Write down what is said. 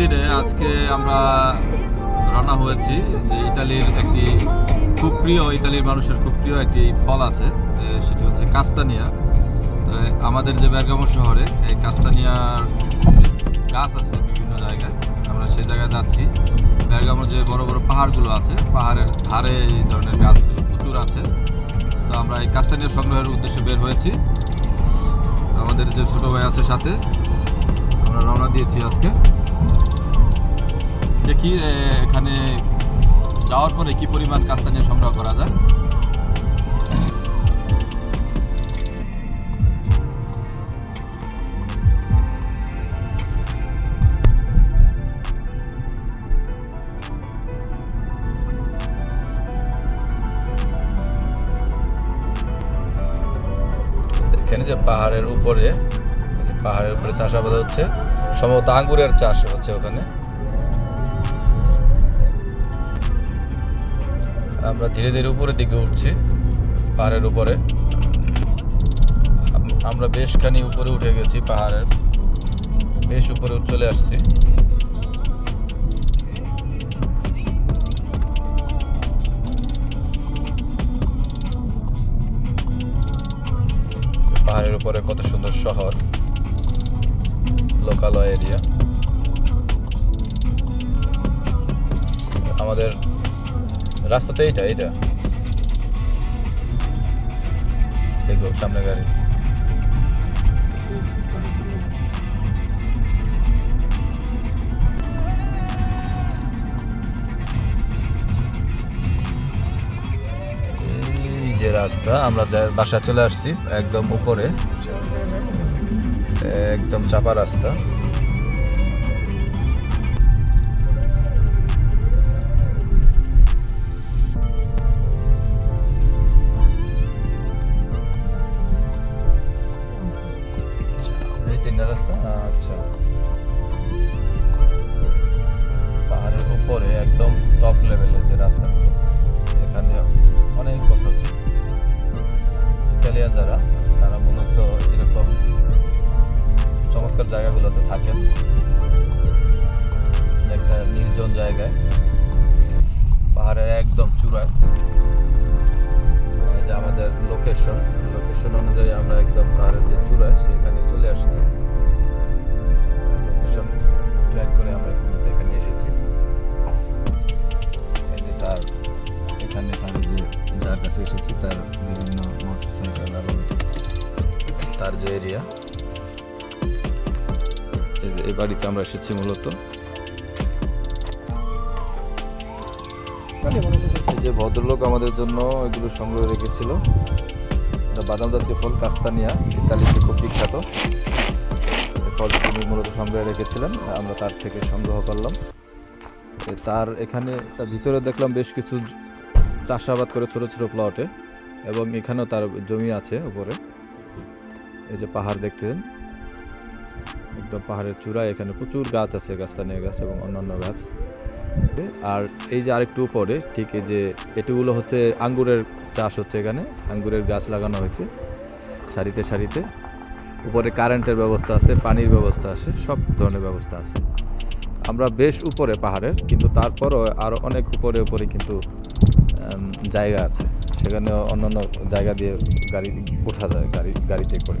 দিনে আজকে আমরা রান্না হয়েছি যে ইতালির একটি খুব প্রিয়, ইতালির মানুষের খুব প্রিয় একটি ফল আছে সেটি হচ্ছে কাস্তানিয়া। তো আমাদের যে বেরগামো শহরে এই কাস্তানিয়ার গাছ আছে বিভিন্ন জায়গায়, আমরা সেই জায়গায় যাচ্ছি। বেরগামোর যে বড় বড় পাহাড়গুলো আছে, পাহাড়ের ধারে এই ধরনের গাছগুলো প্রচুর আছে। তো আমরা এই কাস্তানিয়া সংগ্রহের উদ্দেশ্যে বের হয়েছি। আমাদের যে ছোট ভাই আছে সাথে, আমরা রওনা দিয়েছি আজকে। দেখি এখানে যাওয়ার পরে কি পরিমাণ কাস্তানিয়া সংগ্রহ করা যায়। পাহাড়ের উপরে পাহাড়ের উপরে চাষাবাদ হচ্ছে। সম্ভবত আঙ্গুরের চাষ হচ্ছে ওখানে। আমরা ধীরে ধীরে উপরের দিকে উঠছি, পাহাড়ের উপরে। আম- আমরা বেশখানি উপরে উঠে গেছি পাহাড়ের। বেশ উপরে চলে আসছি। পাহাড়ের উপরে কত সুন্দর শহর, লোকালয় এরিয়া। আমাদের রাস্তাতে এইটা এইটা। দেখো, সামনে গাড়ি। যে রাস্তা, আমরা বাসা চলে আসছি, একদম উপরে। একদম চাপা রাস্তা। জায়গাগুলোতে থাকেন। একটা নির্জন জায়গায়। পাহাড়ের একদম চূড়ায়। যে আমাদের লোকেশন লোকেশন অনুযায়ী আমরা একদম পাহাড়ের যে চূড়ায় সেখানে চলে আসছি। লোকেশন ট্র্যাক করে আমরা মূলত এখানে এসেছি। তার এখানে তার যে যার কাছে এসেছি, তার বিভিন্ন মোটরসাইকেল এবং তার যে এরিয়া এই যে এই বাড়িতে আমরা এসেছি মূলত। যে ভদ্রলোক আমাদের জন্য এগুলো সংগ্রহ রেখেছিল। বাদাম জাতীয় ফল কাস্তানিয়া ইতালিতে খুব বিখ্যাত। ফল তিনি মূলত সংগ্রহে রেখেছিলেন আমরা তার থেকে সংগ্রহ করলাম। তার এখানে তার ভিতরে দেখলাম বেশ কিছু চাষাবাদ করে ছোট ছোট প্লটে এবং এখানেও তার জমি আছে উপরে। এই যে পাহাড় দেখতেছেন একদম পাহাড়ের চূড়ায় এখানে প্রচুর গাছ আছে গাছস্থানীয় গাছ এবং অন্যান্য গাছ। আর এই যে আরেকটু উপরে, ঠিক এই যে এটুগুলো হচ্ছে আঙ্গুরের চাষ হচ্ছে এখানে, আঙ্গুরের গাছ লাগানো হয়েছে সারিতে সারিতে। উপরে কারেন্টের ব্যবস্থা আছে, পানির ব্যবস্থা আছে, সব ধরনের ব্যবস্থা আছে। আমরা বেশ উপরে পাহাড়ের, কিন্তু তারপরও আরও অনেক উপরে উপরে কিন্তু জায়গা আছে। সেখানে অন্যান্য জায়গা দিয়ে গাড়ি ওঠা যায়, গাড়ি, গাড়িতে করে।